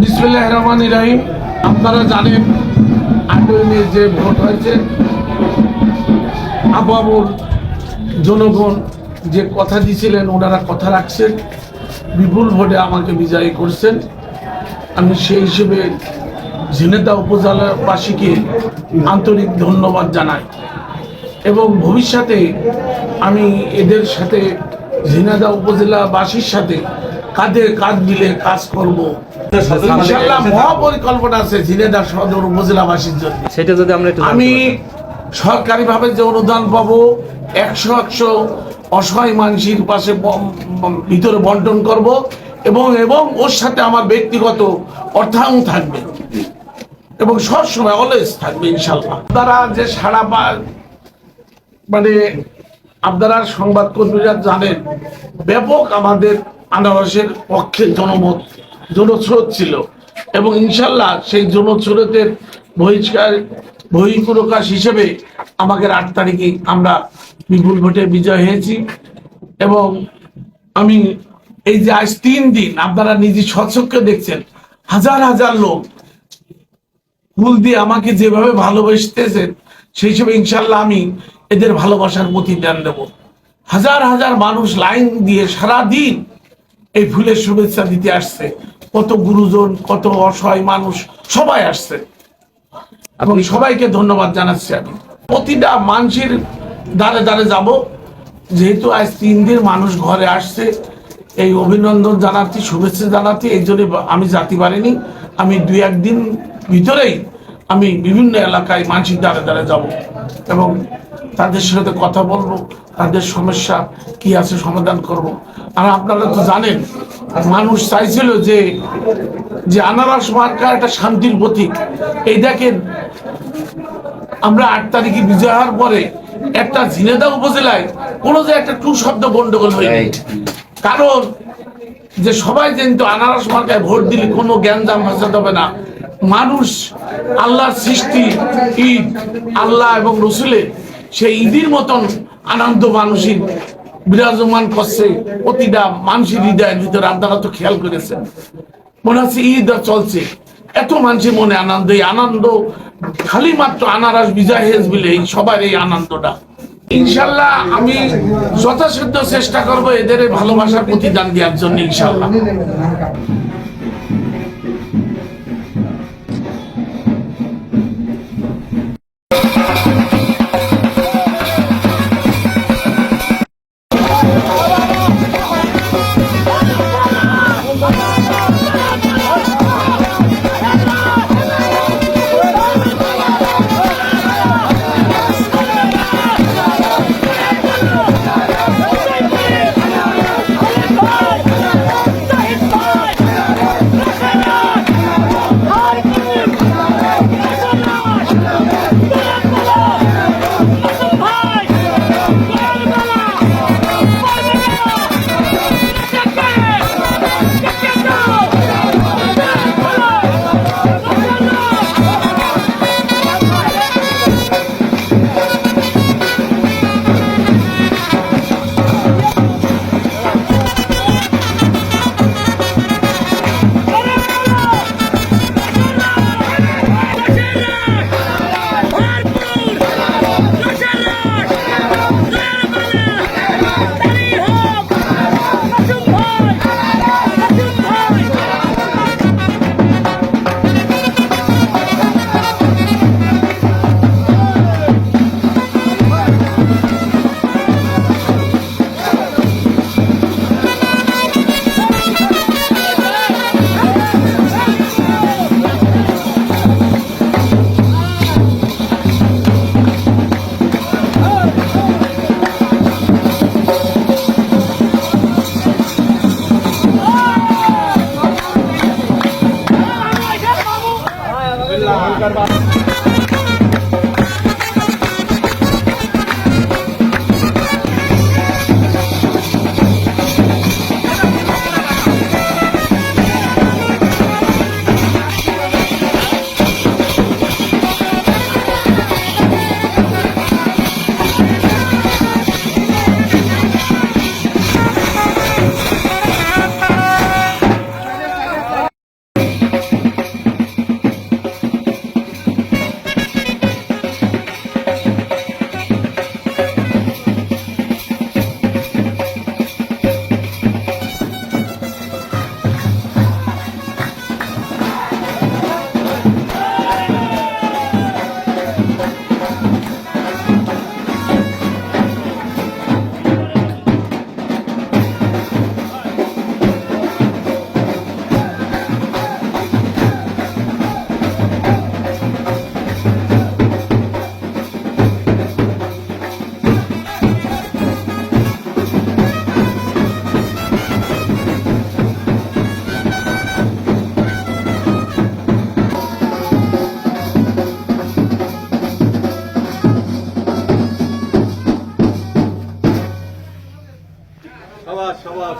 বিসমুল্লাহ রহমান ইরাহিম আপনারা জানেন আটই মে যে ভোট হয়েছে আবাবুল জনগণ যে কথা দিয়েছিলেন, ওনারা কথা রাখছেন, বিপুল ভোটে আমাকে বিজয়ী করছেন। আমি সেই হিসেবে ঝিনেদা উপজেলাবাসীকে আন্তরিক ধন্যবাদ জানাই। এবং ভবিষ্যতে আমি এদের সাথে ঝিনাদা উপজেলাবাসীর সাথে কাঁধে কাঁধ মিলে কাজ করব। ইনশাল্লাহ মহাপরিকল্পনা আছে ঝিনেদা সদর উপজেলাবাসীর জন্য। সেটা যদি আমরা একটু আমি পারতাম। সরকারিভাবে যে অনুদান পাবো একশো একশো অসহায় মানুষের পাশে ভিতরে বন্টন করব এবং এবং ওর সাথে আমার ব্যক্তিগত অর্থায়ন থাকবে। এবং সবসময় অলওয়েজ থাকবে ইনশাল্লাহ তারা যে সারা মানে আপনারা সংবাদ কর্মীরা জানেন ব্যাপক আমাদের আনারসের পক্ষে জনমত। জনস্রোত ছিল। এবং ইনশাল্লাহ সেই জনস্রোতের বহিষ্কার, বহিঃপ্রকাশ হিসেবে আমাদের আট তারিখে আমরা বিপুল ভোটে বিজয় হয়েছি। এবং আমি এই যে আজ তিন দিন আপনারা নিজে স্বচক্ষে দেখছেন, হাজার হাজার লোক ফুল দিয়ে আমাকে যেভাবে ভালোবাসতেছেন, সেই হিসেবে ইনশাল্লাহ আমি এদের ভালোবাসার প্রতিদান দেব। হাজার হাজার মানুষ লাইন দিয়ে সারা দিন এই ফুলের শুভেচ্ছা দিতে আসছে। কত গুরুজন কত অসহায় মানুষ সবাই আসছে। এবং সবাইকে ধন্যবাদ জানাচ্ছি আমি। প্রতিটা মানুষের দ্বারে দ্বারে যাব। যেহেতু আজ তিন দিন মানুষ ঘরে আসছে এই অভিনন্দন জানাতে শুভেচ্ছা জানাতে এই জন্য আমি যাতে পারিনি আমি দুই একদিন ভিতরেই আমি বিভিন্ন এলাকায় মানুষের দ্বারে দ্বারে যাব। এবং তাদের সাথে কথা বলব তাদের সমস্যা কি আছে সমাধান করব। আর আপনারা তো জানেন মানুষ চাইছিল যে যে আনারস মার্কা একটা শান্তির প্রতীক। এই দেখেন আমরা আট তারিখে বিজয় হওয়ার পরে একটা ঝিনেদা উপজেলায় কোনো যে একটা টু শব্দ গন্ডগোল হয়নি। কারণ যে সবাই কিন্তু আনারস মার্কায় ভোট দিলে কোনো জ্ঞানজাম ভাসাতে হবে না। মানুষ আল্লাহর সৃষ্টি ঈদ আল্লাহ এবং রসুলের সেই ঈদের মতন আনন্দ মানুষের বিরাজমান করছে, প্রতিটা মানুষের হৃদয়ের ভিতরে আপনারা তো খেয়াল করেছেন। মনে হচ্ছে ঈদ চলছে। এত মানুষের মনে আনন্দ, এই আনন্দ খালি মাত্র আনারস বিজয় হেজ বিলে এই সবার এই আনন্দটা। ইনশাল্লাহ আমি যথাসাধ্য চেষ্টা করব এদের ভালোবাসার প্রতিদান দেওয়ার জন্য, ইনশাল্লাহ। সবার সবার